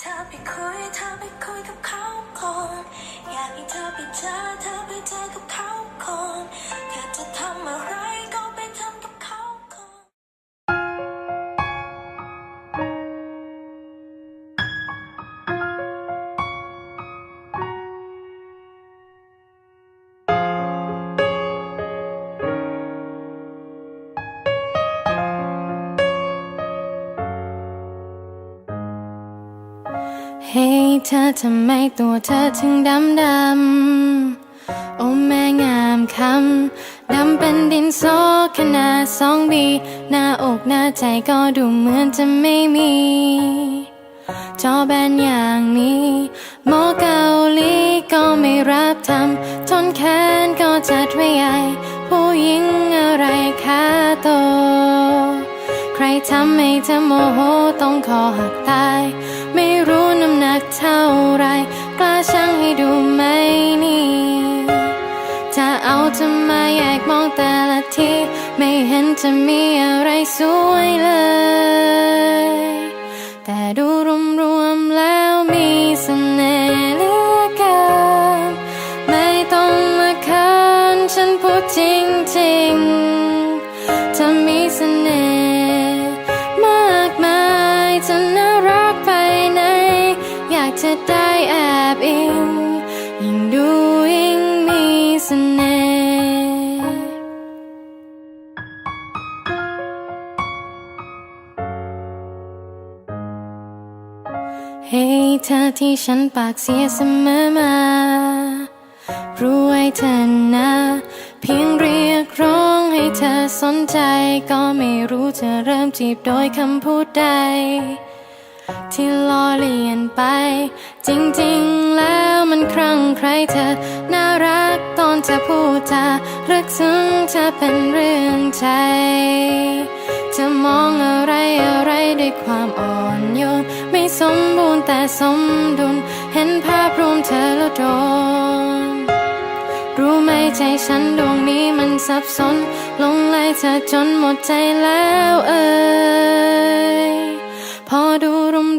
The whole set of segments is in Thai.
เธอไปคุยเธอไปคุยกับเขาก่อนอยากให้เธอไปเจอเธอไปเจอกับเขา เฮ้เธอทำไมตัวเธอถึงดำดำโอ้แม่งามคำดำเป็นดินโซขนาดสองบีหน้าอกหน้าใจก็ดูเหมือนจะไม่มี จอแบนอย่างนี้หมอเกาหลีก็ไม่รับทำทนแค้นก็จัดไว้ใหญ่ผู้หญิงอะไรค่าโต ใครทำให้เธอโมโหต้องคอหักตาย ไม่รู้ กเท่าไร กล้าช่างให้ดูไหมนี่ จะเอาจะมาแยกมองแต่ละที ไม่เห็นจะมีอะไรสวยเลย แต่ดูรวมๆแล้วมีเสน่ห์เหลือเกินไม่ต้องมาเคินฉันพูดจริงๆ สน่ห์เฮ้ยเธอที่ฉันปากเสียเสมอมา รู้ไว้เธอนะเพียงเรียกร้องให้เธอสนใจ ก็ไม่รู้จะเริ่มจีบโดยคำพูดใด ที่ล้อเลียนไป จริงๆแล้วมันครั้งใครเธอ น่ารักตอนเธอพูดจารักซึ้งเธอเป็นเรื่องใจจะมองอะไรอะไรด้วยความอ่อนโยนไม่สมบูรณ์แต่สมดุลเห็นภาพรวมเธอแล้วโดนรู้ไหมใจฉันดวงนี้มันสับสนลงไหลเธอจนหมดใจแล้วเอ่ย พอดู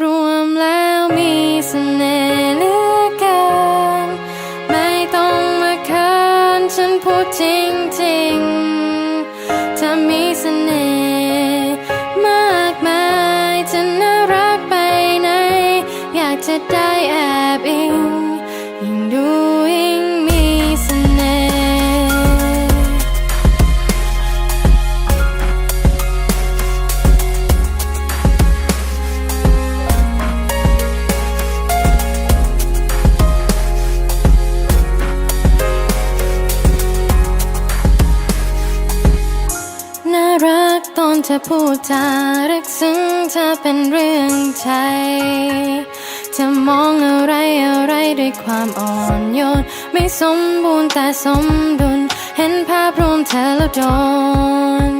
รวมๆแล้วมีเสน่ห์เหลือเกิน ไม่ต้องมาเคินฉันพูดจริง ตอนเธอพูดจารักซึ้งเธอเป็นเรื่องใจจะมองอะไรอะไรด้วยความอ่อนโยน ไม่สมบูรณ์แต่สมดุล เห็นภาพรวมเธอแล้วโดน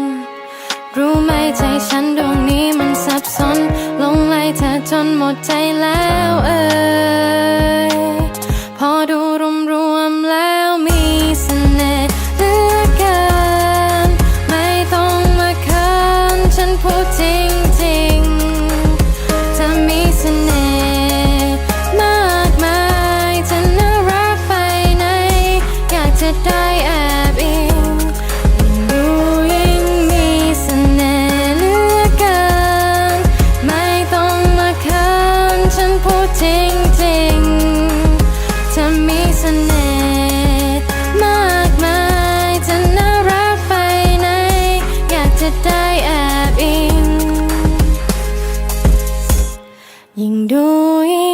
รู้ไหมใจฉันดวงนี้มันสับสนลงไหลเธอจนหมดใจแล้วเอ่ย ยิ่งดูยิ่